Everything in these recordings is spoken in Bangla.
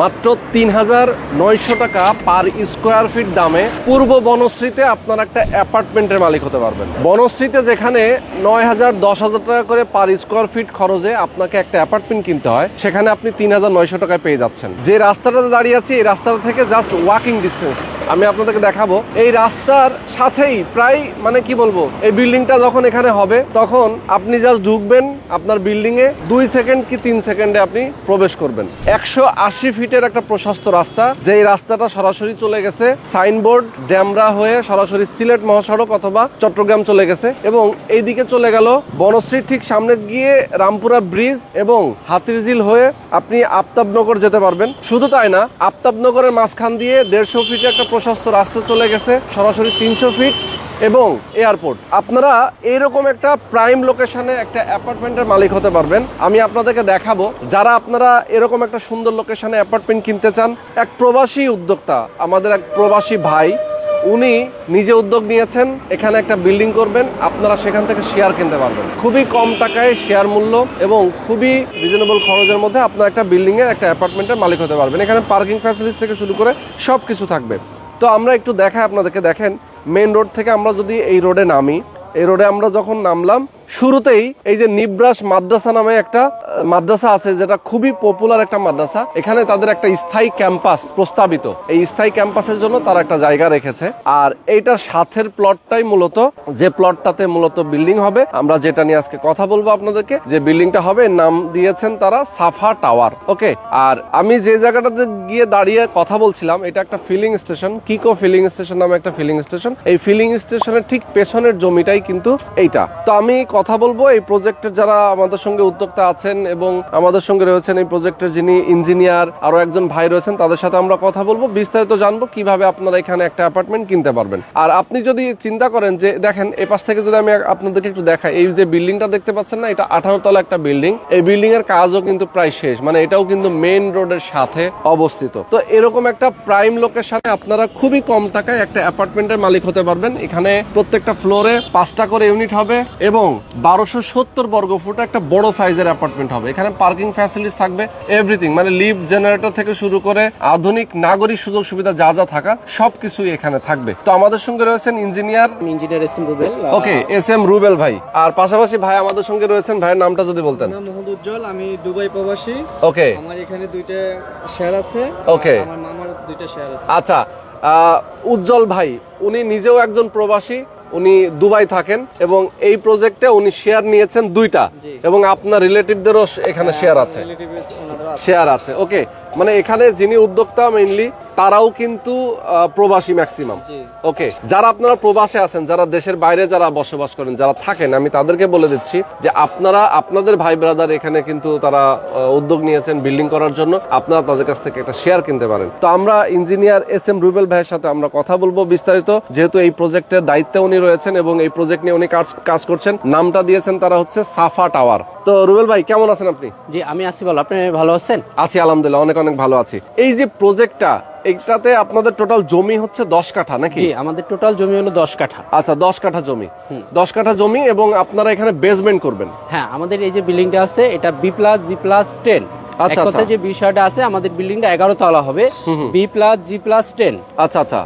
মাত্র তিন হাজার নয়শো টাকা পার স্কোয়ার ফিট দামে পূর্ব বনশ্রীতে আপনার একটা অ্যাপার্টমেন্টের মালিক হতে পারবেন। বনশ্রীতে যেখানে নয় হাজার দশ হাজার টাকা করে পার স্কোয়ার ফিট খরচে আপনাকে একটা অ্যাপার্টমেন্ট কিনতে হয়, সেখানে আপনি তিন হাজার নয়শো টাকায় পেয়ে যাচ্ছেন। যে রাস্তাটাতে দাঁড়িয়ে আছি, এই রাস্তাটা থেকে জাস্ট ওয়াকিং ডিস্টেন্স আমি আপনাদেরকে দেখাবো। এই রাস্তার সাথেই প্রায় মানে কি বলব, এই বিল্ডিংটা যখন এখানে হবে, তখন আপনি জাস্ট ঢুকবেন, আপনার বিল্ডিং এ দুই সেকেন্ড কি তিন সেকেন্ডে আপনি প্রবেশ করবেন। একশো আশি ফিটের একটা প্রশস্ত রাস্তা। যে এই রাস্তাটা সরাসরি চলে গেছে, সাইনবোর্ড ড্যামরা হয়ে সরাসরি সিলেট মহাসড়ক অথবা চট্টগ্রাম চলে গেছে এবং এইদিকে চলে গেল বনশ্রীর ঠিক সামনে গিয়ে রামপুরা ব্রিজ এবং হাতিরঝিল হয়ে আপনি আফতাবনগর যেতে পারবেন। শুধু তাই না, আফতাবনগরের মাঝখান দিয়ে দেড়শো ফিটে একটা প্রশস্ত রাস্তা চলে গেছে, সরাসরি তিনশো ফিট এবং এয়ারপোর্ট। আপনারা এইরকম একটা প্রাইম লোকেশনে একটা অ্যাপার্টমেন্টের মালিক হতে পারবেন। আমি আপনাদেরকে দেখাবো, যারা আপনারা এরকম একটা সুন্দর লোকেশনে কিনতে চান, এক প্রবাসী উদ্যোক্তা, আমাদের এক প্রবাসী ভাই, উনি নিজে উদ্যোগ নিয়েছেন, এখানে একটা বিল্ডিং করবেন, আপনারা সেখান থেকে শেয়ার কিনতে পারবেন। খুবই কম টাকায় শেয়ার মূল্য এবং খুবই রিজনেবল খরচের মধ্যে আপনার একটা বিল্ডিং এর, একটা অ্যাপার্টমেন্টের মালিক হতে পারবেন। এখানে পার্কিং ফ্যাসিলিটি থেকে শুরু করে সব কিছু থাকবে। তো আমরা একটু দেখাই, আপনাদেরকে দেখেন মেন রোড থেকে আমরা যদি এই রোডে নামি, এই রোডে আমরা যখন নামলাম শুরুতেই এই যে নিব্রাস মাদ্রাসা নামে একটা মাদ্রাসা আছে যেটা খুবই পপুলার একটা মাদ্রাসা। এখানে তাদের একটা স্থায়ী ক্যাম্পাস প্রস্তাবিত। এই স্থায়ী ক্যাম্পাসের জন্য তারা একটা জায়গা রেখেছে। আর এইটার সাথের প্লটটাই মূলত, যে প্লটটাতে মূলত বিল্ডিং হবে, আমরা যেটা নিয়ে আজকে কথা বলব আপনাদেরকে, যে বিল্ডিংটা হবে নাম দিয়েছেন তারা সাফা টাওয়ার। ওকে, আর আমি যে জায়গাটাতে গিয়ে দাঁড়িয়ে কথা বলছিলাম, এটা একটা filling station Kiko filling station নামে একটা ফিলিং স্টেশন এই ফিলিং স্টেশনের ঠিক পেছনের জমিটাই কিন্তু এইটা। তো আমি কথা বলব, এই প্রজেক্টের যারা আমাদের সঙ্গে উদ্যোক্তা আছেন এবং আমাদের সঙ্গে রয়েছেন এই প্রজেক্টের যিনি ইঞ্জিনিয়ার আরও একজন ভাই রয়েছেন, তাদের সাথে আমরা কথা বলব। বিস্তারিত জানব কীভাবে আপনারা এখানে একটা অ্যাপার্টমেন্ট কিনতে পারবেন। আর আপনি যদি চিন্তা করেন যে, দেখেন, এ পাশ থেকে যদি আমি আপনাদেরকে একটু দেখাই, এই যে বিল্ডিংটা দেখতে পাচ্ছেন না, এটা আঠারো তলা একটা বিল্ডিং এই বিল্ডিং এর কাজও কিন্তু প্রায় শেষ মানে এটাও কিন্তু মেইন রোডের সাথে অবস্থিত। তো এরকম একটা প্রাইম লোকের সাথে আপনারা খুবই কম টাকায় একটা অ্যাপার্টমেন্টের মালিক হতে পারবেন। এখানে প্রত্যেকটা ফ্লোরে পাঁচটা করে ইউনিট হবে এবং বারোশো সত্তর বর্গ ফুট একটা বড় সাইজের অ্যাপার্টমেন্ট হবে। এখানে পার্কিং ফ্যাসিলিটিস থাকবে এভরিথিং মানে লিফট জেনারেটর থেকে শুরু করে আধুনিক নাগরিক সুযোগ সুবিধা যা যা থাকা সবকিছুই এখানে থাকবে। তো আমাদের সঙ্গে রয়েছেন engineer engineer Asim Rubel okay S M Rubel ভাই। আর পাশাপাশি ভাই আমাদের সঙ্গে রয়েছেন ভাইয়ের নামটা যদি বলতেন। নাম মোহাম্মদ উজ্জ্বল আমি দুবাই প্রবাসী। ওকে আমার এখানে দুইটা শেয়ার আছে. আর আমার মামার দুইটা শেয়ার আছে। আচ্ছা আহ, উজ্জ্বল ভাই উনি নিজেও একজন প্রবাসী উনি দুবাই থাকেন এবং এই প্রজেক্টে উনি শেয়ার নিয়েছেন দুইটা এবং আপনার রিলেটিভদেরও এখানে শেয়ার আছে। ওনারা আছে। শেয়ার আছে ওকে মানে এখানে যিনি উদ্যোক্তা মেইনলি তারাও কিন্তু প্রবাসী ম্যাক্সিমাম ওকে যারা আপনারা প্রবাসে আছেন যারা দেশের বাইরে যারা বসবাস করেন যারা থাকেন আমি তাদেরকে বলে দিচ্ছি যে আপনারা আপনাদের ভাই ব্রাদার এখানে কিন্তু তারা উদ্যোগ নিয়েছেন বিল্ডিং করার জন্য। আপনারা তাদের কাছ থেকে একটা শেয়ার কিনতে পারেন। তো আমরা ইঞ্জিনিয়ার এস এম রুবেল ভাইয়ের সাথে আমরা কথা বলব বিস্তারিত। যেহেতু এই প্রজেক্টের দায়িত্বে উনি রয়েছেন এবং এই প্রজেক্ট নিয়ে উনি কাজ কাজ করছেন নামটা দিয়েছেন তারা হচ্ছে সাফা টাওয়ার তো রুবেল ভাই কেমন আছেন আপনি? জি আমি আসি বল আপনি ভালো আছেন? আছি আলহামদুলিল্লাহ অনেক অনেক ভালো আছি। এই যে প্রজেক্টটা এইটাতে আপনাদের টোটাল জমি হচ্ছে দশ কাঠা নাকি? জি আমাদের টোটাল জমি হলো দশ কাঠা। আচ্ছা দশ কাঠা জমি। দশ কাঠা জমি এবং আপনারা এখানে বেসমেন্ট করবেন। হ্যাঁ আমাদের এই যে বিল্ডিংটা আছে এটা B plus G plus ten আচ্ছা। যে বিষয়টা আছে আমাদের বিল্ডিংটা এগারো তলা হবে। B plus G plus ten আচ্ছা আচ্ছা।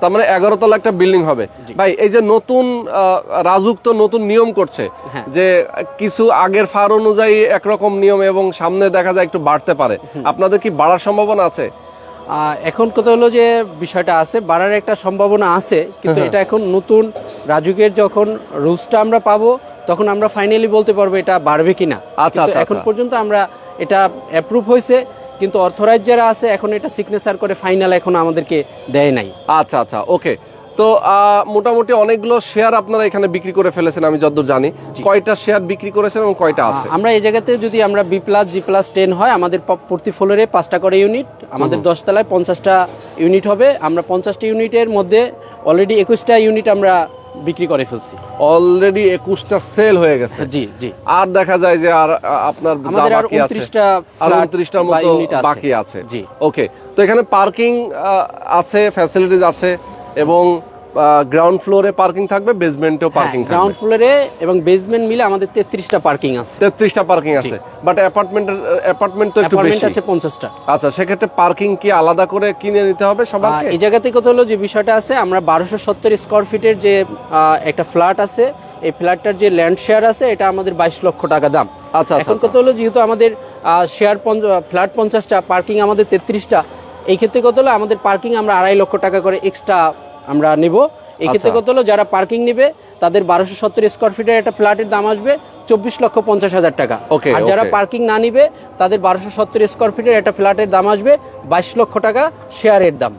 তার মানে এগারো তলা একটা বিল্ডিং হবে। ভাই এই যে নতুন রাজুক তো নতুন নিয়ম করছে হ্যাঁ। যে কিছু আগের ফার অনুযায়ী একরকম নিয়ম এবং সামনে দেখা যায় একটু বাড়তে পারে। আপনাদের কি বাড়ার সম্ভাবনা আছে? এখন কথা হলো যে বিষয়টা আছে বাড়ার একটা সম্ভাবনা আছে কিন্তু হ্যাঁ। এটা এখন নতুন রাজুকের যখন রুলসটা আমরা পাবো তখন আমরা ফাইনালি বলতে পারব এটা বাড়বে কিনা। আচ্ছা, আচ্ছা, এখন আচ্ছা। পর্যন্ত আমরা এটা অ্যাপ্রুভ হয়েছে। কিন্তু অর্থরাইজ যারা আছে এখন এটা সিগনেচার করে ফাইনাল এখন আমাদেরকে দেয় নাই। আচ্ছা আচ্ছা ওকে। তো মোটামুটি অনেকগুলো শেয়ার আপনারা এখানে বিক্রি করে ফেলেছেন আমি যতদূর জানি। কয়টা শেয়ার বিক্রি করেছেন এবং কয়টা আছে? আমরা এই জায়গাতে যদি আমরা B plus G plus ten হয় আমাদের প- প্রতি ফ্লোরে পাঁচটা করে ইউনিট আমাদের দশতলায় পঞ্চাশটা ইউনিট হবে। আমরা পঞ্চাশটা ইউনিটের মধ্যে অলরেডি একুশটা ইউনিট আমরা বিক্রি করে ফেলছি। অলরেডি একুশটা সেল হয়ে গেছে। জি জি। আর দেখা যায় যে আর আপনার যা আমাদের আর বাকি আছে। উনত্রিশটা আর উনত্রিশটার মতো বাকি আছে। জি। ওকে তো এখানে পার্কিং আছে ফ্যাসিলিটিস আছে এবং গ্রাউন্ড ফ্লোরে পার্কিং থাকবে বেসমেন্টেও পার্কিং থাকবে। গ্রাউন্ড ফ্লোরে এবং বেসমেন্ট মিলে আমাদের তেত্রিশটা পার্কিং আছে। তেত্রিশটা পার্কিং আছে। বাট অ্যাপার্টমেন্টের অ্যাপার্টমেন্ট তো একটু অ্যাপার্টমেন্ট বেশি। আছে পঞ্চাশটা। আচ্ছা সেক্ষেত্রে পার্কিং কি আলাদা করে কিনে নিতে হবে সবাইকে? এই জায়গা থেকে কথা হলো যে বিষয়টা আছে আমরা বারোশো সত্তর স্কোয়ার ফিটের যে একটা ফ্ল্যাট আছে এই ফ্ল্যাটটার যে ল্যান্ড শেয়ার আছে এটা আমাদের বাইশ লক্ষ টাকা দাম। আচ্ছা এখন আচ্ছা। কথা হলো যেহেতু আমাদের শেয়ার ফ্ল্যাট পঞ্চাশটা পার্কিং আমাদের তেত্রিশটা এই ক্ষেত্রে কত হলো আমাদের পার্কিং আমরা আড়াই লক্ষ টাকা করে এক্সট্রা আমরা নিব। এই ক্ষেত্রে আচ্ছা। কত হলো? যারা পার্কিং নিবে তাদের বারোশো সত্তর স্কোয়ার ফিটের একটা ফ্ল্যাটের দাম আসবে চব্বিশ লক্ষ পঞ্চাশ হাজার টাকা। Okay, আর যারা পার্কিং না নিবে তাদের বারোশো সত্তর স্কোয়ার ফিটের একটা ফ্ল্যাটের দাম আসবে বাইশ লক্ষ টাকা শেয়ারের দাম।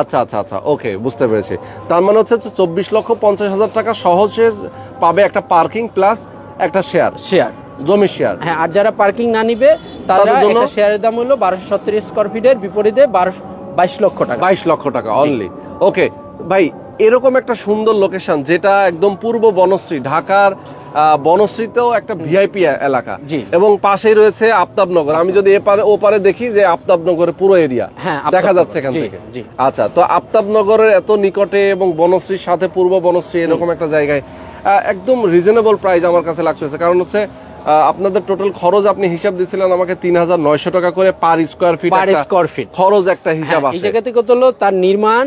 আচ্ছা আচ্ছা আচ্ছা ওকে বুঝতে পেরেছি। তার মানে হচ্ছে চব্বিশ লক্ষ পঞ্চাশ হাজার টাকা সহজে পাবে একটা পার্কিং প্লাস একটা শেয়ার শেয়ার জমি শেয়ার হ্যাঁ আর যারা পার্কিং না নিবে তারা তাদের জন্য? শেয়ারের দাম হলো বারোশো সত্তর স্কোয়ার ফিটের বিপরীতে বারোশো বাইশ লক্ষ টাকা। বাইশ লক্ষ টাকা অনলি ওকে ভাই এরকম একটা সুন্দর লোকেশন যেটা একদম পূর্ব বনশ্রী ঢাকার বনশ্রীতেও একটা ভিআইপি এলাকা। এবং পাশেই রয়েছে আফতাবনগর। আমি যদি এপারে ওপারে দেখি যে আফতাবনগরের পুরো এরিয়া হ্যাঁ দেখা যাচ্ছে এখান থেকে। আচ্ছা তো আফতাবনগরের এত নিকটে এবং বনশ্রীর সাথে পূর্ব বনশ্রী এরকম একটা জায়গায় একদম রিজনেবল প্রাইস আমার কাছে লাগতেছে কারণ হচ্ছে আপনাদের টোটাল খরচ আপনি হিসাব দিচ্ছিলেন আমাকে তিন হাজার নয়শো টাকা করে per square feet per square feet খরচ একটা হিসাব হ্যাঁ, এই জায়গা থেকে হলো তার নির্মাণ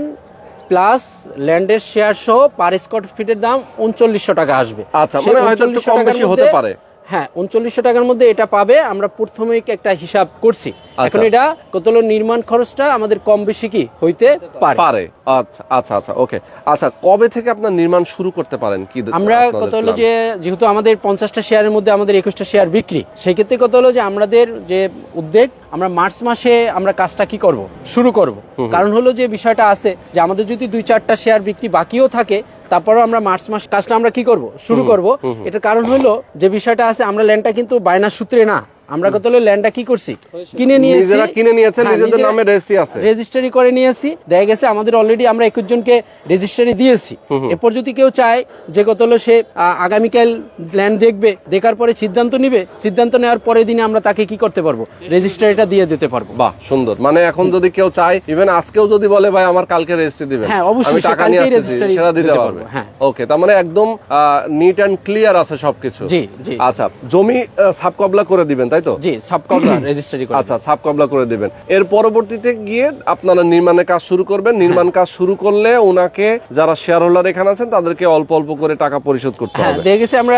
প্লাস ল্যান্ডের শেয়ার সহ পার স্কোয়ার ফিটের দাম উনচল্লিশশো টাকা আসবে। আচ্ছা মানে হয়তো কম বেশি হতে পারে। হ্যাঁ উনচল্লিশশো টাকার মধ্যে এটা পাবে। আমরা প্রাথমিক একটা হিসাব করছি। আচ্ছা। এখন এটা কত হলো নির্মাণ খরচটা আমাদের কম বেশি কি হইতে পারে? পারে। আচ্ছা আচ্ছা আচ্ছা ওকে। আচ্ছা কবে থেকে আপনার নির্মাণ শুরু করতে পারেন কি আমরা কত হলো যে যেহেতু আমাদের পঞ্চাশটা শেয়ারের মধ্যে আমাদের একুশটা শেয়ার বিক্রি সেক্ষেত্রে কত হলো যে আমাদের যে উদ্যোগ আমরা মার্চ মাসে আমরা কাজটা কি করব? শুরু করব। কারণ হলো যে বিষয়টা আছে যে আমাদের যদি দুই চারটা শেয়ার বিক্রি বাকিও থাকে তারপরেও আমরা মার্চ মাস কাজটা আমরা কি করব? শুরু করব। এটার কারণ হলো যে বিষয়টা আছে আমরা ল্যান্ডটা কিন্তু বায়নার সূত্রে না। আমরা কত ল্যান্ডটা কি করছি? কিনে নিয়েছি নিজেরা কিনে নিয়েছেন হ্যাঁ, নিজেদের নামে রেজিস্ট্রি আছে। রেজিস্ট্রি করে নিয়েছি দেখা গেছে আমাদের অলরেডি আমরা একুশ জনকে রেজিস্ট্রি দিয়েছি। এরপর যদি কেউ চায় যে কত হলো সে আগামীকাল ল্যান্ড দেখবে দেখার পরে সিদ্ধান্ত নিবে। সিদ্ধান্ত নেওয়ার পরের দিনে আমরা তাকে কি করতে পারব? রেজিস্ট্রিটা দিয়ে দিতে পারব। বাহ সুন্দর। মানে এখন যদি কেউ চায় ইভেন আজকেও যদি বলে ভাই আমার কালকে রেজিস্ট্রি দিবেন। হ্যাঁ, অবশ্যই, টাকা নিয়ে আসতেছি সেটা দিতে পারবে। হ্যাঁ। ওকে তার মানে একদম নিট অ্যান্ড ক্লিয়ার আছে সবকিছু। জি জি। আচ্ছা জমি সাব কবলা করে দিবেন তাই তো জি সব রেজিস্ট্রি করে আচ্ছা সাব করে দিবেন। এর পরবর্তীতে গিয়ে আপনারা নির্মাণের কাজ শুরু করবেন। নির্মাণ কাজ শুরু করলে ওনাকে যারা শেয়ার হোল্ডার এখানে আছেন তাদেরকে অল্প অল্প করে টাকা পরিশোধ করতে হ্যাঁ হবে। দেখে গেছে আমরা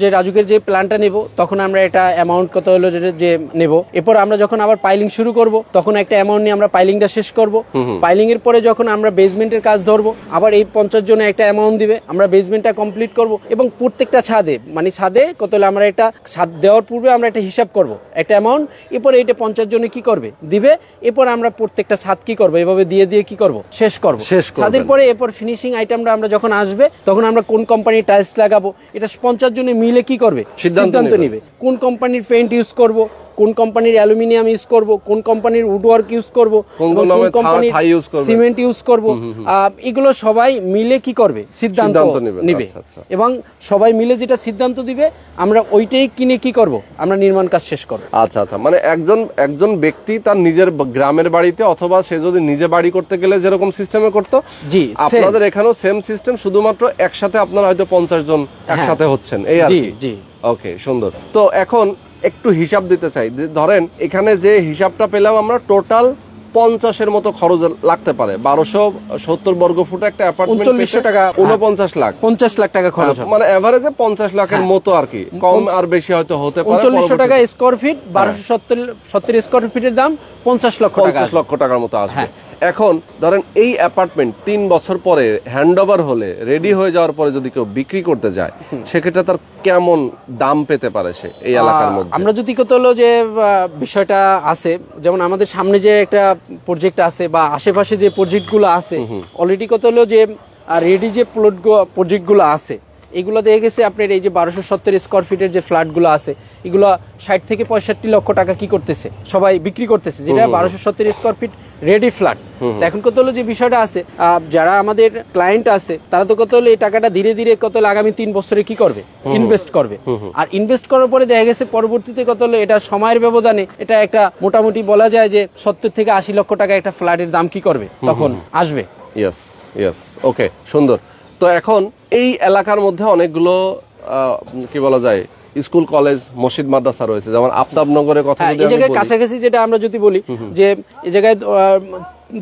যে রাজুকের যে প্ল্যানটা নেব তখন আমরা এটা অ্যামাউন্ট কত হলো যে নেব। এরপর আমরা যখন আবার পাইলিং শুরু করব তখন একটা অ্যামাউন্ট নিয়ে আমরা পাইলিংটা শেষ করব। পাইলিং এর পরে যখন আমরা বেসমেন্টের কাজ ধরবো আবার এই পঞ্চাশ জনে একটা অ্যামাউন্ট দিবে আমরা বেসমেন্টটা কমপ্লিট করব এবং প্রত্যেকটা ছাদে মানে ছাদে কত হলে আমরা এটা ছাদ দেওয়ার পূর্বে আমরা একটা হিসাব করব। একটা অ্যামাউন্ট এরপরে এটা পঞ্চাশ জনে কি করবে? দিবে এরপর আমরা প্রত্যেকটা ছাদ কি করব? এভাবে দিয়ে দিয়ে কি করব? শেষ করব। শেষ ছাদের পরে এরপর ফিনিশিং আইটেমটা আমরা যখন আসবে তখন আমরা কোন কোম্পানির টাইলস লাগাবো? এটা পঞ্চাশ জনে মিলে কি করবে? সিদ্ধান্ত। নিবে। কোন কোম্পানির পেন্ট ইউজ করব? কোন কোম্পানির অ্যালুমিনিয়াম ইউজ করব কোন কোম্পানির উডওয়ার্ক ইউজ করব কোন কোম্পানির সিমেন্ট ইউজ করব। এগুলো সবাই মিলে কি করবে? সিদ্ধান্ত নেবে। আচ্ছা, আচ্ছা। এবং সবাই মিলে যেটা সিদ্ধান্ত দিবে আমরা ওইটাই কিনে কি করব? আমরা নির্মাণ কাজ শেষ করব। আচ্ছা আচ্ছা। মানে একজন একজন ব্যক্তি তার নিজের গ্রামের বাড়িতে অথবা সে যদি নিজে বাড়ি করতে গেলে যেরকম সিস্টেমে করতো জি আপনাদের এখানেও সেম সিস্টেম শুধুমাত্র একসাথে আপনারা হয়তো পঞ্চাশ জন একসাথে হচ্ছেন। এই আর জি জি। ওকে সুন্দর। তো এখন একটু হিসাব দিতে চাই। ধরেন এখানে যে হিসাবটা পেলাম আমরা টোটাল পঞ্চাশের মতো খরচ লাগতে পারে। বারোশো সত্তর বর্গ ফুট একটা অ্যাপার্টমেন্ট 3900 টাকা, উনপঞ্চাশ লাখ। পঞ্চাশ লাখ টাকা খরচ মানে এভারেজে পঞ্চাশ লাখের হ্যাঁ। মতো আর কি। কম আর বেশি হয়তো হতে পারে উনচল্লিশশো টাকা স্কোয়ার ফিট বারোশো সত্তর সত্তর স্কোয়ার ফিটের দাম পঞ্চাশ লক্ষ পঞ্চাশ লক্ষ টাকার মতো আসবে। হ্যাঁ। এখন ধরেন এই অ্যাপার্টমেন্ট তিন বছর পরে হ্যান্ড ওভার হলে রেডি হয়ে যাওয়ার পরে যদি কেউ বিক্রি করতে যায় সেক্ষেত্রে তার কেমন দাম পেতে পারে সে এই এলাকার মধ্যে? আমরা যদি কত হলো যে বিষয়টা আছে যেমন আমাদের সামনে যে একটা প্রজেক্ট আছে বা আশেপাশে যে প্রজেক্টগুলো আছে অলরেডি কত হলো যে রেডি যে প্লট প্রজেক্টগুলো আছে এগুলো দেখে গেছে আপনার এই যে বারোশো সত্তর স্কোয়ার ফিটের যে ফ্ল্যাটগুলো আছে এগুলো ষাট থেকে পঁয়ষট্টি লক্ষ টাকা কি করতেছে? সবাই বিক্রি করতেছে যেটা বারোশো সত্তর স্কোয়ার ফিট রেডি ফ্ল্যাট এখন কত হলো যে বিষয়টা আছে যারা আমাদের ক্লায়েন্ট আছে তারা তো কত হলো এই টাকাটা ধীরে ধীরে কত হলো আগামী তিন বছরে কি করবে? ইনভেস্ট করবে। আর ইনভেস্ট করার পরে দেখা গেছে পরবর্তীতে কত হলো এটা সময়ের ব্যবধানে এটা একটা মোটামুটি বলা যায় যে সত্তর থেকে আশি লক্ষ টাকা একটা ফ্ল্যাটের দাম কি করবে? তখন আসবে। ইয়েস ইয়েস ওকে সুন্দর। তো এখন এই এলাকার মধ্যে অনেকগুলো কি বলা যায় স্কুল কলেজ মসজিদ মাদ্রাসা রয়েছে। যেমন আফতাবনগরের কথা হ্যাঁ, এই জায়গায় কাছাকাছি যেটা আমরা যদি বলি যে এই জায়গায়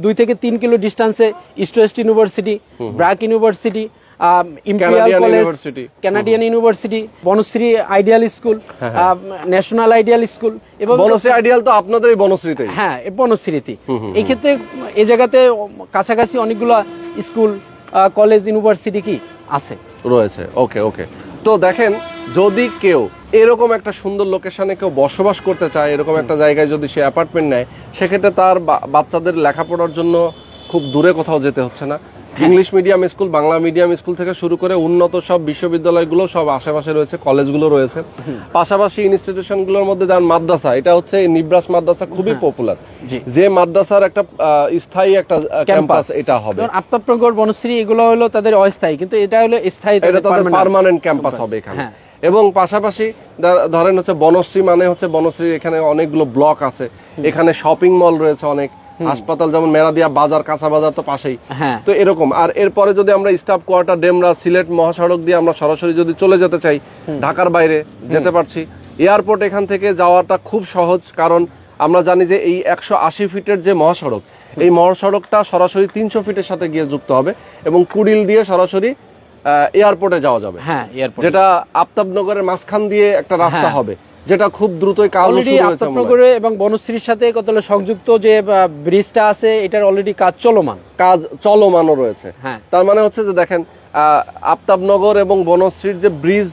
দুই থেকে তিন kilo ডিস্টেন্সে East West University BRAC University Imperial College Canadian University Banasree Ideal School National Ideal School এবং বনশ্রী আইডিয়াল তো আপনাদের এই বনশ্রীতেই হ্যাঁ এ বনশ্রীতে এই ক্ষেত্রে এই জায়গাতে কাছাকাছি অনেকগুলো স্কুল কলেজ ইউনিভার্সিটি কি? আছে। রয়েছে ওকে ওকে তো দেখেন, যদি কেউ এরকম একটা সুন্দর লোকেশনে কেউ বসবাস করতে চায়, এরকম একটা জায়গায় যদি সে অ্যাপার্টমেন্ট নেয়, সেক্ষেত্রে তার বাচ্চাদের লেখাপড়ার জন্য খুব দূরে কোথাও যেতে হচ্ছে না। English medium school Bangla medium school থেকে শুরু করে উন্নত সব বিশ্ববিদ্যালয়গুলো সব আশেপাশে রয়েছে কলেজগুলো রয়েছে। পাশাপাশি ইনস্টিটিউশনগুলোর মধ্যে যেমন মাদ্রাসা এটা হচ্ছে নিব্রাস মাদ্রাসা খুবই পপুলার যে মাদ্রাসার একটা স্থায়ী একটা ক্যাম্পাস এটা হবে। আফতাবনগর বনশ্রী এগুলো হলো তাদের অস্থায়ী কিন্তু এটা হলো স্থায়ী এটা তাদের। পার্মানেন্ট ক্যাম্পাস হবে এখানে। হ্যাঁ। এবং পাশাপাশি ধরেন হচ্ছে বনশ্রী মানে হচ্ছে বনশ্রী এখানে অনেকগুলো ব্লক আছে। এখানে শপিং মল রয়েছে অনেক। হাসপাতাল যেমন মেরাদিয়া বাজার কাঁচা বাজার তো পাশেই। হ্যাঁ। তো এরকম। আর এরপরে যদি আমরা স্টাফ কোয়ার্টার ডেমরা সিলেট মহাসড়ক দিয়ে আমরা সরাসরি যদি চলে যেতে চাই ঢাকার বাইরে যেতে পারছি। এয়ারপোর্ট এখান থেকে যাওয়াটা খুব সহজ কারণ আমরা জানি যে এই একশো আশি ফিটের যে মহাসড়ক এই মহাসড়কটা সরাসরি তিনশো ফিটের সাথে গিয়ে যুক্ত হবে এবং কুড়িল দিয়ে সরাসরি এয়ারপোর্টে যাওয়া যাবে। হ্যাঁ যেটা আফতাবনগরের মাঝখান দিয়ে একটা রাস্তা হ্যাঁ। হবে। যেটা খুব দ্রুতই কাজ অলরেডি শুরু হয়েছে। আফতাবনগরে এবং বনশ্রীর সাথে কত হলো সংযুক্ত যে ব্রিজটা আছে এটার অলরেডি কাজ চলমান? কাজ চলমানও রয়েছে। হ্যাঁ। তার মানে হচ্ছে যে দেখেন আফতাবনগর এবং বনশ্রীর যে ব্রিজ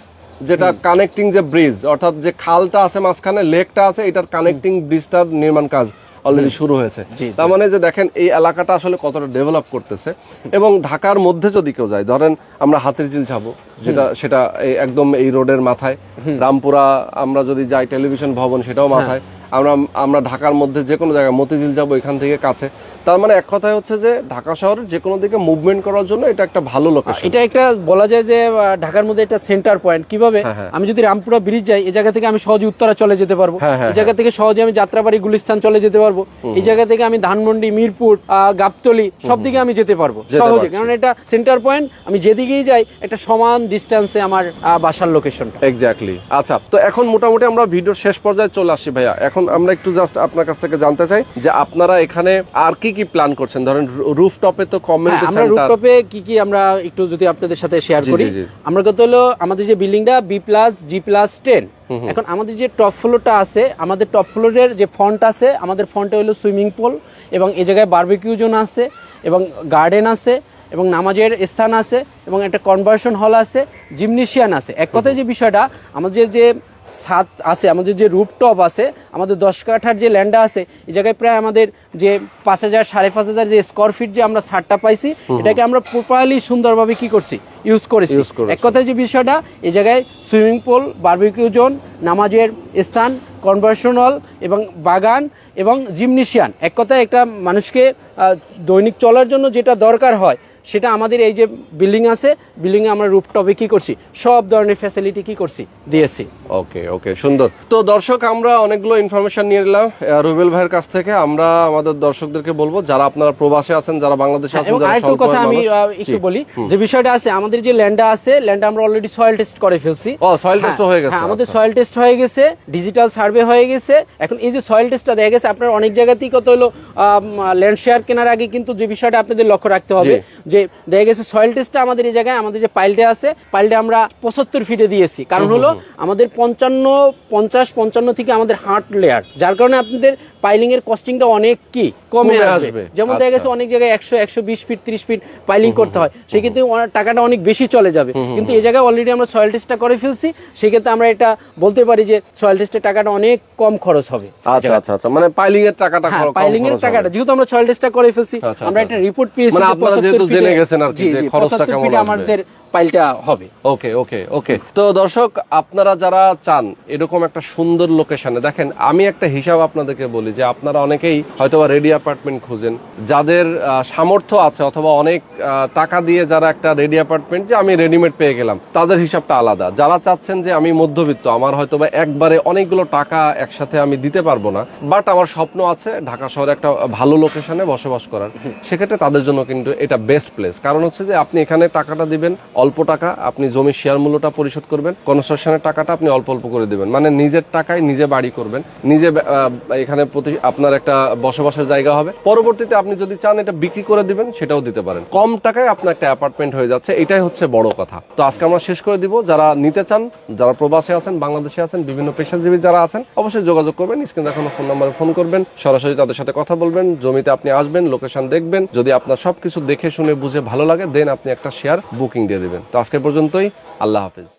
যেটা কানেক্টিং যে ব্রিজ অর্থাৎ যে খালটা আছে মাঝখানে লেকটা আছে এটার কানেক্টিং ব্রিজটার নির্মাণ কাজ অলরেডি শুরু হয়েছে। তার মানে যে দেখেন এই এলাকাটা আসলে কতটা ডেভেলপ করতেছে। এবং ঢাকার মধ্যে যদি কেউ যায় ধরেন আমরা হাতিরঝিল যাব যেটা সেটা একদম এই রোডের মাথায়। রামপুরা আমরা যদি যাই টেলিভিশন ভবন সেটাও মাথায়। আমরা আমরা ঢাকার মধ্যে যে কোনো জায়গায় মতিঝিল যাব এখান থেকে কাছে। তার মানে এক কথায় হচ্ছে যে ঢাকা শহরের যে কোনো দিকে মুভমেন্ট করার জন্য এটা একটা ভালো লোকেশন এটা একটা বলা যায় যে ঢাকার মধ্যে একটা সেন্টার পয়েন্ট কীভাবে? হ্যাঁ, হ্যাঁ। আমি যদি রামপুরা ব্রিজ যাই এই জায়গা থেকে আমি সহজে উত্তরা চলে যেতে পারব। হ্যাঁ, হ্যাঁ, এই জায়গা থেকে সহজে আমি যাত্রাবাড়ি গুলিস্তান চলে যেতে পারব। এই জায়গা থেকে আমি ধানমন্ডি মিরপুর আহ, গাবতলি সব দিকে আমি যেতে পারব সহজে। কারণ এটা সেন্টার পয়েন্ট আমি যেদিকেই যাই একটা সমান ডিস্টেন্সে আমার বাসার লোকেশনটা এক্স্যাক্টলি আচ্ছা তো এখন মোটামুটি আমরা ভিডিওর শেষ পর্যায়ে চলে আসি ভাইয়া। এখন আমরা একটু জাস্ট আপনার কাছ থেকে জানতে চাই যে আপনারা এখানে আর কি কি প্ল্যান করছেন? ধরেন রুফ টপে তো কমিউনিটি হ্যাঁ, আমরা রুফটপে কি কি আমরা একটু যদি আপনাদের সাথে শেয়ার করি। আমরা কত হলো আমাদের যে বিল্ডিংটা B plus G plus ten এখন আমাদের যে টপ ফ্লোরটা আছে আমাদের টপ ফ্লোরের যে ফ্রন্ট আছে আমাদের ফ্রন্টে হলো সুইমিং পুল এবং এ জায়গায় বারবিকিউ জোন আছে এবং গার্ডেন আছে। এবং নামাজের স্থান আছে এবং একটা কনভার্সন হল আছে জিমনেশিয়ান আছে। এক কথায় যে বিষয়টা আমাদের যে ছাদ আছে আমাদের যে রুপটপ আছে আমাদের দশ কাঠার যে ল্যান্ডটা আছে এই জায়গায় প্রায় আমাদের যে পাঁচ হাজার সাড়ে পাঁচ হাজার যে স্কোয়ার ফিট যে আমরা ছাদটা পাইছি এটাকে আমরা প্রপারলি সুন্দরভাবে কি করছি? ইউজ করেছি। এক কথায় যে বিষয়টা এই জায়গায় সুইমিং পুল বারবিকিউ জোন নামাজের স্থান কনভার্সন হল এবং বাগান এবং জিমনেশিয়ান এক কথায় একটা মানুষকে দৈনিক চলার জন্য যেটা দরকার হয় সেটা আমাদের এই যে বিল্ডিং আছে বিল্ডিং এ আমরা রুপটপে কি করছি? সব ধরনের ফ্যাসিলিটি কি করছি? দিয়েছি। ওকে ওকে সুন্দর। তো দর্শক আমরা অনেকগুলো ইনফরমেশন নিয়ে নিলাম। রুবেল ভাইয়ের কাছ থেকে আমরা আমাদের দর্শকদেরকে বলব যারা আপনারা প্রবাসে আছেন যারা বাংলাদেশে আছেন যারা আরেকটু কথা আমি একটু বলি যে বিষয়টা আছে আমাদের যে ল্যান্ডটা আছে ল্যান্ডটা আমরা অলরেডি সয়েল টেস্ট করে ফেলছি। ও সয়েল টেস্ট হ্যাঁ, হয়ে গেছে হ্যাঁ, আমাদের আচ্ছা। সয়েল টেস্ট হয়ে গেছে ডিজিটাল সার্ভে হয়ে গেছে। এখন এই যে সয়েল টেস্টটা দেখা গেছে আপনার অনেক জায়গাতেই কত হলো ল্যান্ড শেয়ার কেনার আগে কিন্তু যে বিষয়টা আপনাদের লক্ষ্য রাখতে হবে। যে দেখা গেছে সয়েল টেস্টটা আমাদের এই জায়গায় আমাদের যে পাইলটা আছে পাইলটা আমরা পঁচাত্তর ফিটে দিয়েছি। কারণ হলো আমাদের পঞ্চান্ন পঞ্চাশ পঞ্চান্ন থেকে আমাদের হার্ট লেয়ার যার কারণে আপনাদের পাইলিং এর কস্টিংটা অনেক কি? কমে আসবে। যেমন দেখা গেছে আচ্ছা। অনেক জায়গায় একশো একশো বিশ ফিট ত্রিশ ফিট পাইলিং করতে হয়। সেক্ষেত্রে টাকাটা অনেক বেশি চলে যাবে। কিন্তু এই জায়গায় অলরেডি আমরা সয়েল টেস্টটা করে ফেলছি। সেক্ষেত্রে আমরা এটা বলতে পারি যে সয়েল টেস্টের টাকাটা অনেক কম খরচ হবে। আচ্ছা আচ্ছা আচ্ছা। মানে পাইলিং এর টাকাটা হ্যাঁ পাইলিং এর টাকাটা যেহেতু আমরা সয়েল টেস্টটা করে ফেলছি আচ্ছা, আমরা আচ্ছা। একটা রিপোর্ট পেয়েছি যে আপনারা 75 যেহেতু ফিটে- জেনে গেছেন আর কি যে খরচটা কেমন আসবে। আমাদের পাইলটা হবে। ওকে ওকে ওকে। তো দর্শক আপনারা যারা চান এরকম একটা সুন্দর লোকেশনে দেখেন আমি একটা হিসাব আপনাদেরকে বলি যে আপনারা অনেকেই হয়তো রেডি অ্যাপার্টমেন্ট খুঁজেন যাদের সামর্থ্য আছে অথবা অনেক টাকা দিয়ে যারা একটা রেডি অ্যাপার্টমেন্ট যে আমি রেডিমেড পেয়ে গেলাম তাদের হিসাবটা আলাদা। যারা চাচ্ছেন যে আমি মধ্যবিত্ত আমার হয়তো বা একবারে অনেকগুলো টাকা একসাথে আমি দিতে পারব না বাট আমার স্বপ্ন আছে ঢাকা শহরে একটা ভালো লোকেশনে বসবাস করার। সেক্ষেত্রে তাদের জন্য কিন্তু এটা বেস্ট প্লেস কারণ হচ্ছে যে আপনি এখানে টাকাটা দিবেন অল্প টাকা আপনি জমির শেয়ার মূল্যটা পরিশোধ করবেন, কনস্ট্রাকশনের টাকাটা আপনি অল্প অল্প করে দিবেন। মানে নিজের টাকায় নিজে বাড়ি করবেন, নিজে এখানে প্রতি আপনার একটা বসবাসের জায়গা হবে। পরবর্তীতে আপনি যদি চান এটা বিক্রি করে দিবেন, সেটাও দিতে পারেন। কম টাকায় আপনার একটা অ্যাপার্টমেন্ট হয়ে যাচ্ছে, এটাই হচ্ছে বড় কথা। তো আজকে আমরা শেষ করে দিব। যারা নিতে চান, যারা প্রবাসে আছেন, বাংলাদেশে আছেন, বিভিন্ন পেশাজীবী যারা আছেন, অবশ্যই যোগাযোগ করবেন। স্ক্রিন দেখানো ফোন নাম্বারে ফোন করবেন। সরাসরি তাদের সাথে কথা বলবেন। জমিতে আপনি আসবেন, লোকেশন দেখবেন। যদি আপনার সবকিছু দেখে, শুনে, বুঝে ভালো লাগে, দেন আপনি একটা শেয়ার বুকিং দিয়ে দিবেন। তো আজকে পর্যন্তই আল্লাহ হাফিজ।